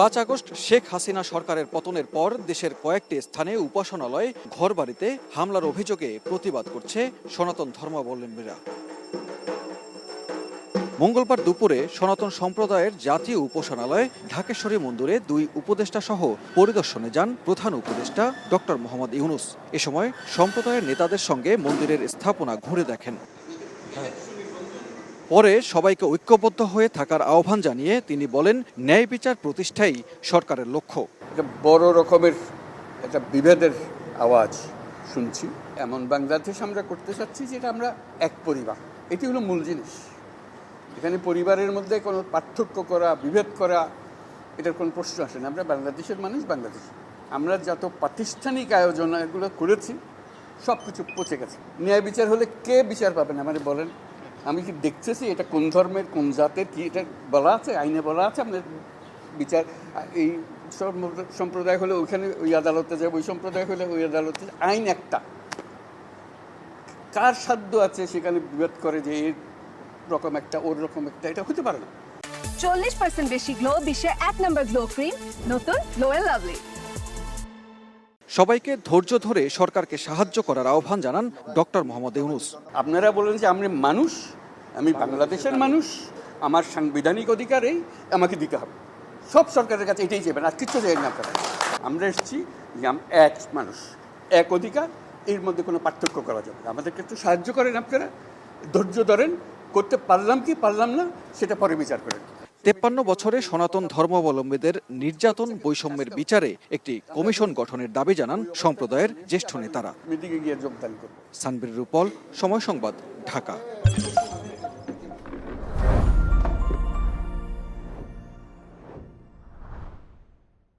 পাঁচ আগস্ট শেখ হাসিনা সরকারের পতনের পর দেশের কয়েকটি স্থানে উপাসনালয়, ঘরবাড়িতে হামলার অভিযোগে প্রতিবাদ করছে সনাতন ধর্মাবলম্বীরা। মঙ্গলবার দুপুরে সনাতন সম্প্রদায়ের জাতীয় উপাসনালয়, ঢাকেশ্বরী মন্দিরে দুই উপদেষ্টা সহ পরিদর্শনে যান প্রধান উপদেষ্টা ডক্টর মোহাম্মদ ইউনুস। এ সময় সম্প্রদায়ের নেতাদের সঙ্গে মন্দিরের স্থাপনা ঘুরে দেখেন। পরে সবাইকে ঐক্যবদ্ধ হয়ে থাকার আহ্বান জানিয়ে তিনি বলেন, ন্যায় বিচার প্রতিষ্ঠাই সরকারের লক্ষ্য। একটা বড় রকমের একটা বিভেদের আওয়াজ শুনছি। এমন বাংলাদেশ আমরা করতে চাচ্ছি যেটা আমরা এক পরিবার। এটি হলো মূল জিনিস। এখানে পরিবারের মধ্যে কোনো পার্থক্য করা, বিভেদ করা, এটার কোনো প্রশ্ন আসে না। আমরা বাংলাদেশের মানুষ, বাংলাদেশ। আমরা যত প্রাতিষ্ঠানিক আয়োজন এগুলো করেছি সব কিছু পচে গেছে। ন্যায় বিচার হলে কে বিচার পাবেন আমাদের বলেন আমি কি দেখতেছি এটা কোন ধর্মের কোন জাতের কি এটা বলা আছে আইনে বলা আছে? আপনার বিচার এই সম্প্রদায় হলে ওইখানে ওই আদালতে যাবে ওই সম্প্রদায় হলে ওই আদালতে আইন একটা। কার সাধ্য আছে সেখানে বিভেদ করে যে এর রকম একটা ওর রকম একটা? এটা হতে পারে না। চল্লিশ পার্সেন্ট বেশি গ্লো বিশ্বের এক নম্বর গ্লো ক্রিম নতুন এন্ড লাভলি সবাইকে ধৈর্য ধরে সরকারকে সাহায্য করার আহ্বান জানান ডক্টর মোহাম্মদ ইউনুস। আপনারা বলেন যে আমি মানুষ আমি বাংলাদেশের মানুষ আমার সাংবিধানিক অধিকারেই আমাকে দিতে হবে। সব সরকারের কাছে এটাই চাইবেন আর কিচ্ছু চাই না আপনারা। আমরা এসেছি যে এক মানুষ এক অধিকার এর মধ্যে কোনো পার্থক্য করা যাবে আমাদেরকে একটু সাহায্য করেন আপনারা ধৈর্য ধরেন করতে পারলাম কি পারলাম না সেটা পরে বিচার করেন। তেপ্পান্ন বছরে সনাতন ধর্মাবলম্বীদের নির্যাতন বৈষম্যের বিচারে একটি কমিশন গঠনের দাবি জানান সম্প্রদায়ের জ্যেষ্ঠ নেতারা। সানবির রূপল সময় সংবাদ ঢাকা।